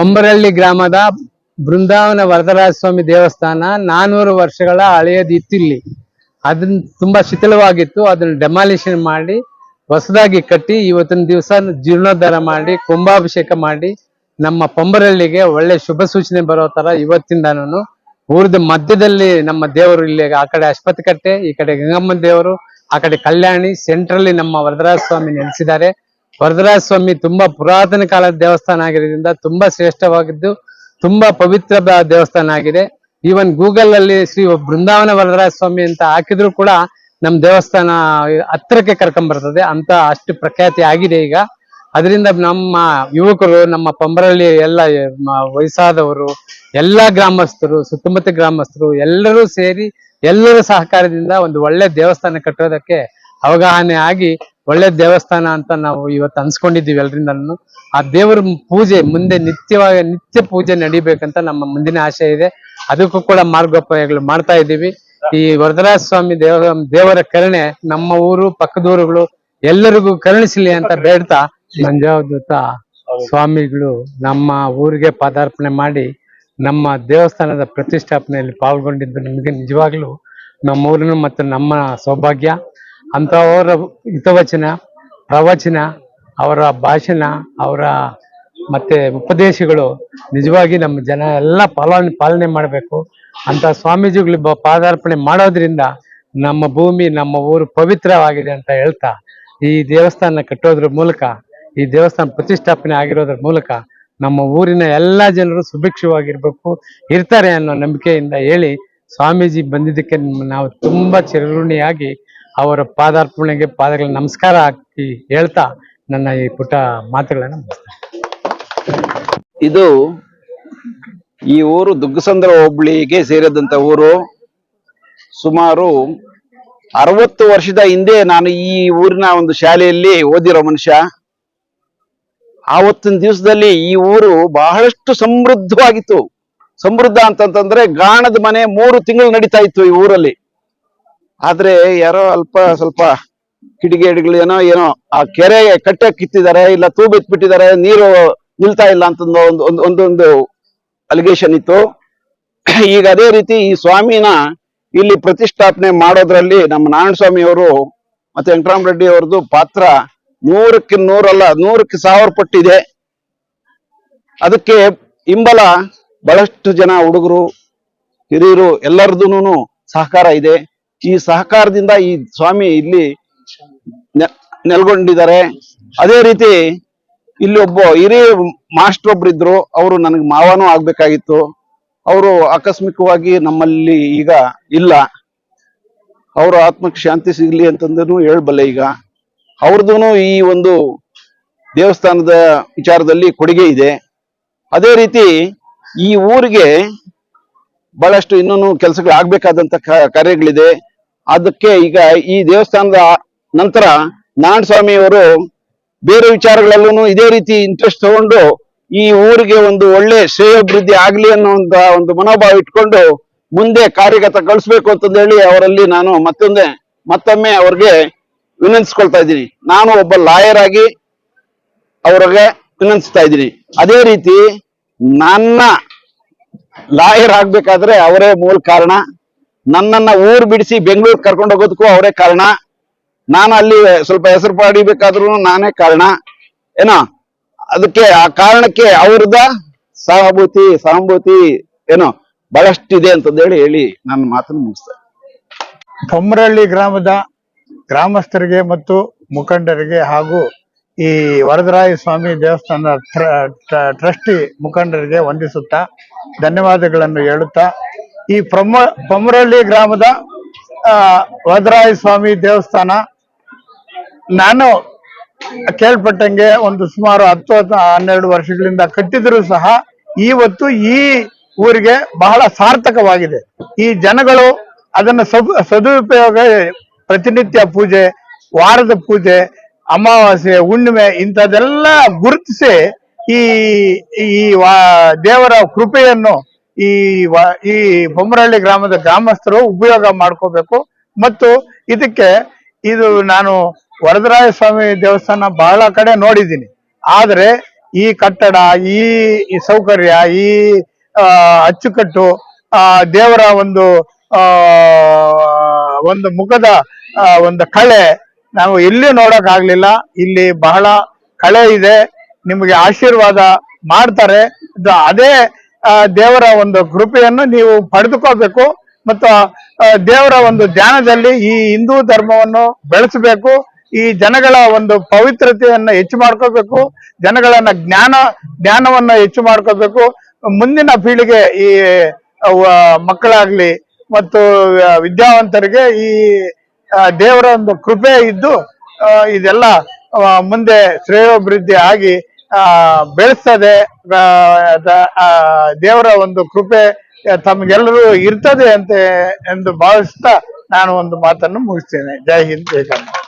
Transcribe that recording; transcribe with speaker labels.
Speaker 1: ಪಂಬರಳ್ಳಿ ಗ್ರಾಮದ ಬೃಂದಾವನ ವರದರಾಜ ಸ್ವಾಮಿ ದೇವಸ್ಥಾನ ನಾನೂರು ವರ್ಷಗಳ ಹಳೆಯದಿತ್ತು ಇಲ್ಲಿ. ಅದನ್ನ ತುಂಬಾ ಶಿಥಿಲವಾಗಿತ್ತು. ಅದನ್ನ ಡೆಮಾಲಿಷನ್ ಮಾಡಿ, ಹೊಸದಾಗಿ ಕಟ್ಟಿ, ಇವತ್ತಿನ ದಿವಸ ಜೀರ್ಣೋದ್ಧಾರ ಮಾಡಿ, ಕುಂಭಾಭಿಷೇಕ ಮಾಡಿ, ನಮ್ಮ ಪಂಬರಳ್ಳಿಗೆ ಒಳ್ಳೆ ಶುಭ ಸೂಚನೆ ಬರೋ ತರ ಇವತ್ತಿಂದಾನು ಊರದ ಮಧ್ಯದಲ್ಲಿ ನಮ್ಮ ದೇವರು ಇಲ್ಲಿ ಆ ಕಡೆ ಅಶ್ವತ್ಕಟ್ಟೆ ಈ ಕಡೆ ಗಂಗಮ್ಮನ ದೇವರು, ಆ ಕಡೆ ಕಲ್ಯಾಣಿ ಸೆಂಟ್ರಲ್ಲಿ ನಮ್ಮ ವರದರಾಜ ಸ್ವಾಮಿ ನೆಲೆಸಿದ್ದಾರೆ. ವರದರಾಜ ಸ್ವಾಮಿ ತುಂಬಾ ಪುರಾತನ ಕಾಲದ ದೇವಸ್ಥಾನ ಆಗಿರೋದ್ರಿಂದ ತುಂಬಾ ಶ್ರೇಷ್ಠವಾಗಿದ್ದು, ತುಂಬಾ ಪವಿತ್ರ ದೇವಸ್ಥಾನ ಆಗಿದೆ. ಈವನ್ ಗೂಗಲ್ ಅಲ್ಲಿ ಶ್ರೀ ಬೃಂದಾವನ ವರದರಾಜ ಸ್ವಾಮಿ ಅಂತ ಹಾಕಿದ್ರು ಕೂಡ ನಮ್ ದೇವಸ್ಥಾನ ಹತ್ತಿರಕ್ಕೆ ಕರ್ಕೊಂಡ್ ಬರ್ತದೆ ಅಂತ ಅಷ್ಟು ಪ್ರಖ್ಯಾತಿ ಆಗಿದೆ ಈಗ. ಅದರಿಂದ ನಮ್ಮ ಯುವಕರು, ನಮ್ಮ ಪಂಬರಳ್ಳಿ ಎಲ್ಲ ವಯಸ್ಸಾದವರು, ಎಲ್ಲಾ ಗ್ರಾಮಸ್ಥರು, ಸುತ್ತಮುತ್ತ ಗ್ರಾಮಸ್ಥರು ಎಲ್ಲರೂ ಸೇರಿ ಎಲ್ಲರ ಸಹಕಾರದಿಂದ ಒಂದು ಒಳ್ಳೆ ದೇವಸ್ಥಾನ ಕಟ್ಟೋದಕ್ಕೆ ಅವಗಾಹನೆ ಆಗಿ ಒಳ್ಳೆ ದೇವಸ್ಥಾನ ಅಂತ ನಾವು ಇವತ್ತು ಅನ್ಸ್ಕೊಂಡಿದ್ದೀವಿ ಎಲ್ರಿಂದನು. ಆ ದೇವರ ಪೂಜೆ ಮುಂದೆ ನಿತ್ಯವಾಗಿ ನಿತ್ಯ ಪೂಜೆ ನಡಿಬೇಕಂತ ನಮ್ಮ ಮುಂದಿನ ಆಶೆ ಇದೆ. ಅದಕ್ಕೂ ಕೂಡ ಮಾರ್ಗೋಪಾಯಗಳು ಮಾಡ್ತಾ ಇದ್ದೀವಿ. ಈ ವರದರಾಜ ಸ್ವಾಮಿ ದೇವ, ದೇವರ ಕರುಣೆ ನಮ್ಮ ಊರು ಪಕ್ಕದೂರುಗಳು ಎಲ್ಲರಿಗೂ ಕರುಣಿಸಲಿ ಅಂತ ಬೇಡ್ತಾ ಮಂಜಾವಧೂತ ಸ್ವಾಮಿಗಳು ನಮ್ಮ ಊರಿಗೆ ಪಾದಾರ್ಪಣೆ ಮಾಡಿ ನಮ್ಮ ದೇವಸ್ಥಾನದ ಪ್ರತಿಷ್ಠಾಪನೆಯಲ್ಲಿ ಪಾಲ್ಗೊಂಡಿದ್ದು ನಮಗೆ ನಿಜವಾಗ್ಲೂ ನಮ್ಮ ಊರಿನ ಮತ್ತು ನಮ್ಮ ಸೌಭಾಗ್ಯ. ಅಂತವರ ಹಿತವಚನ, ಪ್ರವಚನ, ಅವರ ಭಾಷಣ, ಅವರ ಮತ್ತೆ ಉಪದೇಶಗಳು ನಿಜವಾಗಿ ನಮ್ಮ ಜನ ಎಲ್ಲ ಪಾಲನೆ ಪಾಲನೆ ಮಾಡಬೇಕು. ಅಂತ ಸ್ವಾಮೀಜಿಗಳು ಪಾದಾರ್ಪಣೆ ಮಾಡೋದ್ರಿಂದ ನಮ್ಮ ಭೂಮಿ, ನಮ್ಮ ಊರು ಪವಿತ್ರವಾಗಿದೆ ಅಂತ ಹೇಳ್ತಾ, ಈ ದೇವಸ್ಥಾನ ಕಟ್ಟೋದ್ರ ಮೂಲಕ, ಈ ದೇವಸ್ಥಾನ ಪ್ರತಿಷ್ಠಾಪನೆ ಆಗಿರೋದ್ರ ಮೂಲಕ ನಮ್ಮ ಊರಿನ ಎಲ್ಲ ಜನರು ಸುಭಿಕ್ಷವಾಗಿರ್ಬೇಕು, ಇರ್ತಾರೆ ಅನ್ನೋ ನಂಬಿಕೆಯಿಂದ ಹೇಳಿ ಸ್ವಾಮೀಜಿ ಬಂದಿದ್ದಕ್ಕೆ ನಾವು ತುಂಬಾ ಚಿರಋಣಿಯಾಗಿ ಅವರ ಪಾದಾರ್ಪಣೆಗೆ ಪಾದಗಳ ನಮಸ್ಕಾರ ಹಾಕಿ ಹೇಳ್ತಾ ನನ್ನ ಈ ಪುಟ್ಟ ಮಾತುಗಳನ್ನು.
Speaker 2: ಇದು ಈ ಊರು ದುಗ್ಗಸಂದ್ರ ಹೋಬಳಿಗೆ ಸೇರಿದಂತ ಊರು. ಸುಮಾರು ಅರವತ್ತು ವರ್ಷದ ಹಿಂದೆ ನಾನು ಈ ಊರಿನ ಒಂದು ಶಾಲೆಯಲ್ಲಿ ಓದಿರೋ ಮನುಷ್ಯ. ಆವತ್ತಿನ ದಿವಸದಲ್ಲಿ ಈ ಊರು ಬಹಳಷ್ಟು ಸಮೃದ್ಧವಾಗಿತ್ತು. ಸಮೃದ್ಧ ಅಂತಂತಂದ್ರೆ ಗಾಣದ ಮನೆ ಮೂರು ತಿಂಗಳು ನಡೀತಾ ಇತ್ತು ಈ ಊರಲ್ಲಿ. ಆದ್ರೆ ಯಾರೋ ಅಲ್ಪ ಸ್ವಲ್ಪ ಕಿಡಿಗೇಡಿಗಳು ಏನೋ ಏನೋ ಆ ಕೆರೆ ಕಟ್ಟೆ ಕಿತ್ತಿದ್ದಾರೆ, ಇಲ್ಲ ತೂಬೆತ್ಬಿಟ್ಟಿದ್ದಾರೆ ನೀರು ನಿಲ್ತಾ ಇಲ್ಲ ಅಂತ ಒಂದು ಒಂದು ಒಂದೊಂದು ಅಲಿಗೇಷನ್ ಇತ್ತು. ಈಗ ಅದೇ ರೀತಿ ಈ ಸ್ವಾಮಿನ ಇಲ್ಲಿ ಪ್ರತಿಷ್ಠಾಪನೆ ಮಾಡೋದ್ರಲ್ಲಿ ನಮ್ಮ ನಾರಾಯಣ ಸ್ವಾಮಿ ಅವರು ಮತ್ತೆ ವೆಂಕಟರಾಮ ರೆಡ್ಡಿ ಅವ್ರದ್ದು ಪಾತ್ರ ನೂರಕ್ಕೆ ನೂರಲ್ಲ ನೂರಕ್ಕೆ ಸಾವಿರ ಪಟ್ಟಿದೆ. ಅದಕ್ಕೆ ಹಿಂಬಲ ಬಹಳಷ್ಟು ಜನ ಹುಡುಗರು, ಹಿರಿಯರು ಎಲ್ಲರದೂ ಸಹಕಾರ ಇದೆ. ಈ ಸಹಕಾರದಿಂದ ಈ ಸ್ವಾಮಿ ಇಲ್ಲಿ ನೆಲೆಗೊಂಡಿದ್ದಾರೆ. ಅದೇ ರೀತಿ ಇಲ್ಲಿ ಒಬ್ಬ ಹಿರಿಯ ಮಾಸ್ಟರ್ ಒಬ್ರು ಇದ್ರು ಅವರು ನನಗೆ ಮಾವನೂ ಆಗ್ಬೇಕಾಗಿತ್ತು. ಅವರು ಆಕಸ್ಮಿಕವಾಗಿ ನಮ್ಮಲ್ಲಿ ಈಗ ಇಲ್ಲ. ಅವರ ಆತ್ಮಕ್ಕೆ ಶಾಂತಿ ಸಿಗ್ಲಿ ಅಂತಂದೂ ಹೇಳ್ಬಲ್ಲೆ ಈಗ. ಅವ್ರದ್ದು ಈ ಒಂದು ದೇವಸ್ಥಾನದ ವಿಚಾರದಲ್ಲಿ ಕೊಡುಗೆ ಇದೆ. ಅದೇ ರೀತಿ ಈ ಊರಿಗೆ ಬಹಳಷ್ಟು ಇನ್ನೂ ಕೆಲಸಗಳು ಆಗ್ಬೇಕಾದಂತ ಕಾರ್ಯಗಳಿದೆ. ಅದಕ್ಕೆ ಈಗ ಈ ದೇವಸ್ಥಾನದ ನಂತರ ನಾರಾಯಣ ಸ್ವಾಮಿ ಅವರು ಬೇರೆ ವಿಚಾರಗಳಲ್ಲೂ ಇದೇ ರೀತಿ ಇಂಟ್ರೆಸ್ಟ್ ತಗೊಂಡು ಈ ಊರಿಗೆ ಒಂದು ಒಳ್ಳೆ ಶ್ರೇಯೋಭಿವೃದ್ಧಿ ಆಗ್ಲಿ ಅನ್ನುವಂತ ಒಂದು ಮನೋಭಾವ ಇಟ್ಕೊಂಡು ಮುಂದೆ ಕಾರ್ಯಗತ ಕಳಿಸ್ಬೇಕು ಅಂತಂದು ಹೇಳಿ ಅವರಲ್ಲಿ ನಾನು ಮತ್ತೊಂದೆ, ಮತ್ತೊಮ್ಮೆ ಅವ್ರಿಗೆ ವಿನಂತಿಸ್ಕೊಳ್ತಾ ಇದ್ದೀನಿ. ನಾನು ಒಬ್ಬ ಲಾಯರ್ ಆಗಿ ಅವ್ರಿಗೆ ವಿನಂತಿಸ್ತಾ ಇದ್ದೀನಿ. ಅದೇ ರೀತಿ ನನ್ನ ಲಾಯರ್ ಆಗ್ಬೇಕಾದ್ರೆ ಅವರೇ ಮೂಲ ಕಾರಣ. ನನ್ನನ್ನ ಊರ್ ಬಿಡಿಸಿ ಬೆಂಗಳೂರು ಕರ್ಕೊಂಡು ಹೋಗೋದಕ್ಕೂ ಅವರೇ ಕಾರಣ. ನಾನು ಅಲ್ಲಿ ಸ್ವಲ್ಪ ಹೆಸರು ಪಡಿಬೇಕಾದ್ರೂ ನಾನೇ ಕಾರಣ. ಏನೋ, ಅದಕ್ಕೆ ಆ ಕಾರಣಕ್ಕೆ ಅವ್ರದ ಸಹಭೂತಿ ಸಹಭೂತಿ ಏನೋ ಬಹಳಷ್ಟಿದೆ ಅಂತಂದೇಳಿ ಹೇಳಿ ನನ್ನ ಮಾತನ್ನು ಮುಗಿಸ್ತೇನೆ.
Speaker 3: ಕೊಮ್ಮರಳ್ಳಿ ಗ್ರಾಮದ ಗ್ರಾಮಸ್ಥರಿಗೆ ಮತ್ತು ಮುಖಂಡರಿಗೆ ಹಾಗೂ ಈ ವರದರಾಯ ಸ್ವಾಮಿ ಟ್ರ- ಟ್ರಸ್ಟಿ ಮುಖಂಡರಿಗೆ ವಂದಿಸುತ್ತಾ ಧನ್ಯವಾದಗಳನ್ನು ಹೇಳುತ್ತಾ ಈ ಪ್ರಮ ಪಮರಳ್ಳಿ ಗ್ರಾಮದ ವದರಾಯ ಸ್ವಾಮಿ ದೇವಸ್ಥಾನ. ನಾನು ಕೇಳ್ಪಟ್ಟಂಗೆ ಒಂದು ಸುಮಾರು ಹತ್ತು, ಹನ್ನೆರಡು ವರ್ಷಗಳಿಂದ ಕಟ್ಟಿದ್ರು ಸಹ ಇವತ್ತು ಈ ಊರಿಗೆ ಬಹಳ ಸಾರ್ಥಕವಾಗಿದೆ. ಈ ಜನಗಳು ಅದನ್ನು ಸದುಪಯೋಗ, ಪ್ರತಿನಿತ್ಯ ಪೂಜೆ, ವಾರದ ಪೂಜೆ, ಅಮಾವಾಸ್ಯೆ, ಹುಣ್ಣಿಮೆ ಇಂಥದ್ದೆಲ್ಲ ಗುರುತಿಸಿ ಈ ಈ ದೇವರ ಕೃಪೆಯನ್ನು ಈ ಈ ಬೊಮ್ಮರಹಳ್ಳಿ ಗ್ರಾಮದ ಗ್ರಾಮಸ್ಥರು ಉಪಯೋಗ ಮಾಡ್ಕೋಬೇಕು. ಮತ್ತು ಇದಕ್ಕೆ ಇದು ನಾನು ವರದರಾಯ ಸ್ವಾಮಿ ದೇವಸ್ಥಾನ ಬಹಳ ಕಡೆ ನೋಡಿದ್ದೀನಿ. ಆದರೆ ಈ ಕಟ್ಟಡ, ಈ ಸೌಕರ್ಯ, ಈ ಅಚ್ಚುಕಟ್ಟು, ಆ, ದೇವರ ಒಂದು ಒಂದು ಮುಖದ ಒಂದು ಕಳೆ ನಾವು ಎಲ್ಲೂ ನೋಡಕ್ ಇಲ್ಲಿ ಬಹಳ ಕಳೆ ಇದೆ. ನಿಮಗೆ ಆಶೀರ್ವಾದ ಮಾಡ್ತಾರೆ. ಅದು ದೇವರ ಒಂದು ಕೃಪೆಯನ್ನು ನೀವು ಪಡೆದುಕೋಬೇಕು ಮತ್ತು ದೇವರ ಒಂದು ಧ್ಯಾನದಲ್ಲಿ ಈ ಹಿಂದೂ ಧರ್ಮವನ್ನು ಬೆಳೆಸಬೇಕು, ಈ ಜನಗಳ ಒಂದು ಪವಿತ್ರತೆಯನ್ನು ಹೆಚ್ಚು ಮಾಡ್ಕೋಬೇಕು, ಜನಗಳನ್ನ ಜ್ಞಾನ, ಜ್ಞಾನವನ್ನ ಹೆಚ್ಚು ಮಾಡ್ಕೋಬೇಕು. ಮುಂದಿನ ಪೀಳಿಗೆ ಈ ಮಕ್ಕಳಾಗ್ಲಿ ಮತ್ತು ವಿದ್ಯಾವಂತರಿಗೆ ಈ ದೇವರ ಒಂದು ಕೃಪೆ ಇದ್ದು ಇದೆಲ್ಲ ಮುಂದೆ ಶ್ರೇಯೋಭಿವೃದ್ಧಿ ಆಗಿ ಆ, ಬೆಳೆಸ್ತದೆ ದೇವರ ಒಂದು ಕೃಪೆ ತಮಗೆಲ್ಲರೂ ಇರ್ತದೆ ಅಂತ, ಎಂದು ಭಾವಿಸ್ತಾ ನಾನು ಒಂದು ಮಾತನ್ನು ಮುಗಿಸ್ತೇನೆ. ಜೈ ಹಿಂದ್, ಜೈ ಕರ್ನಾಟಕ.